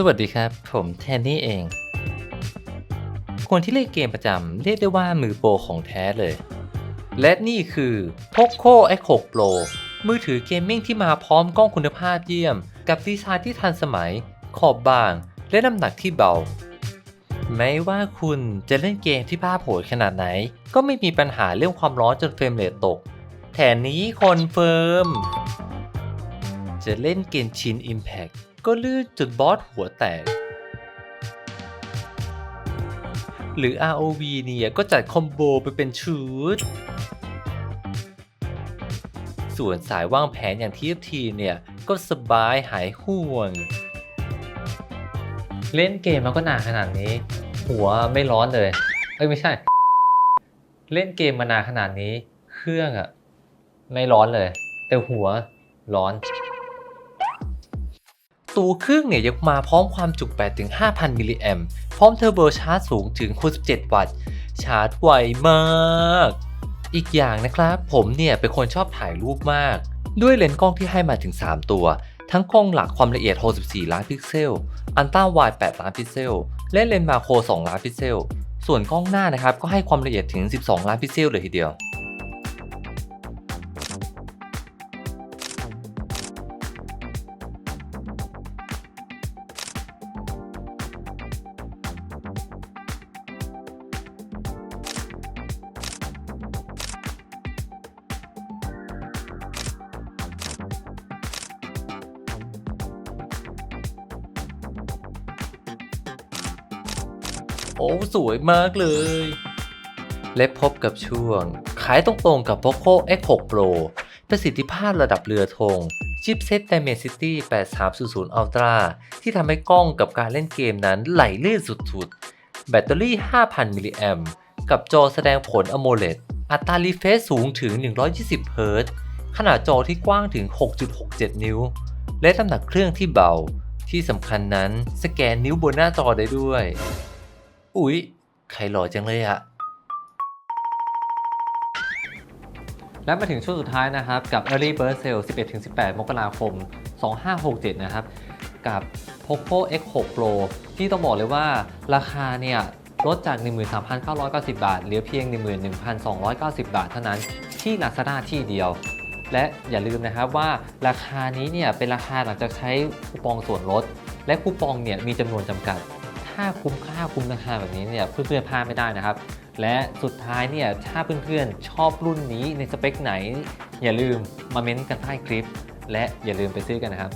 สวัสดีครับ ผมแทนนี่เอง คนที่เล่นเกมประจำเรียกได้ว่ามือโปรของแท้เลย และนี่คือ Poco X6 Pro มือถือเกมมิ่งที่มาพร้อมกล้องคุณภาพเยี่ยม กับดีไซน์ที่ทันสมัย ขอบบาง และน้ำหนักที่เบา ไม่ว่าคุณจะเล่นเกมที่ภาพโหดขนาดไหน ก็ไม่มีปัญหาเรื่องความร้อนจนเฟรมเรทตก แถมนี้คอนเฟิร์ม จะเล่นเกมชิน Impact ก็ลื่นจนบอสหัวแตก หรือ ROV เนี่ยก็จัดคอมโบไปเป็นชุด ส่วนสายวางแผนอย่าง TFT เนี่ยก็สบายหายห่วง เล่นเกมมันก็นานขนาดนี้ หัวไม่ร้อนเลย เอ้ยไม่ใช่ เล่นเกมมานานขนาดนี้ เครื่องอะไม่ร้อนเลย แต่หัวร้อน ตัวเครื่องเนี่ยยังมาพร้อมความจุ 8-5,000 มิลลิแอมพร้อมเทอร์โบชาร์จสูงถึง 67 วัตต์ ชาร์จไวมาก อีกอย่างนะครับ ผมเนี่ยเป็นคนชอบถ่ายรูปมาก ด้วยเลนส์กล้องที่ให้มาถึง 3 ตัว ทั้งกล้องหลักความละเอียด 64 ล้านพิกเซล อันต้าไวด์8ล้านพิกเซล และเลนส์มาโคร 2 ล้านพิกเซล ส่วนกล้องหน้านะครับก็ให้ความละเอียดถึง 12 ล้านพิกเซลเลยทีเดียว โอ้สวยมากเลย และพบกับช่วง ขายตรงๆกับ Poco X6 Pro ประสิทธิภาพระดับเรือธงชิปเซ็ต Dimensity 8300 Ultra ที่ทำให้กล้องกับการเล่นเกมนั้นไหลลื่นสุดๆ แบตเตอรี่ 5,000 มิลลิแอมกับจอแสดงผล AMOLED อัตรารีเฟรชสูงถึง 120 เฮิรตซ์ ขนาดจอที่กว้างถึง 6.67 นิ้ว และน้ำหนักเครื่องที่เบา ที่สำคัญนั้นสแกนนิ้วบนหน้าจอได้ด้วย อุ๊ย ใครหล่อจังเลยอะและมาถึงช่วงสุดท้ายนะครับ กับ Early Bird Sale 11-18 มกราคม 2567 นะครับ กับ Poco X6 Pro ที่ต้องบอกเลยว่าราคาเนี่ยลดจาก 13,990 บาท เหลือเพียง 11,290 บาทเท่านั้นที่ Lazada ที่เดียว และอย่าลืมนะครับว่าราคานี้เนี่ยเป็นราคาหลังจากใช้คูปองส่วนลด และคูปองเนี่ยมีจำนวนจำกัดาคุ้มค่าคุ้มราคาแบบนี้เนี่ยเพื่อนๆพลาดไม่ได้นะครับ และสุดท้ายเนี่ยถ้าเพื่อนๆชอบรุ่นนี้ในสเปคไหน อย่าลืมมาเม้นต์กันใต้คลิป และอย่าลืมไปซื้อกันนะครับ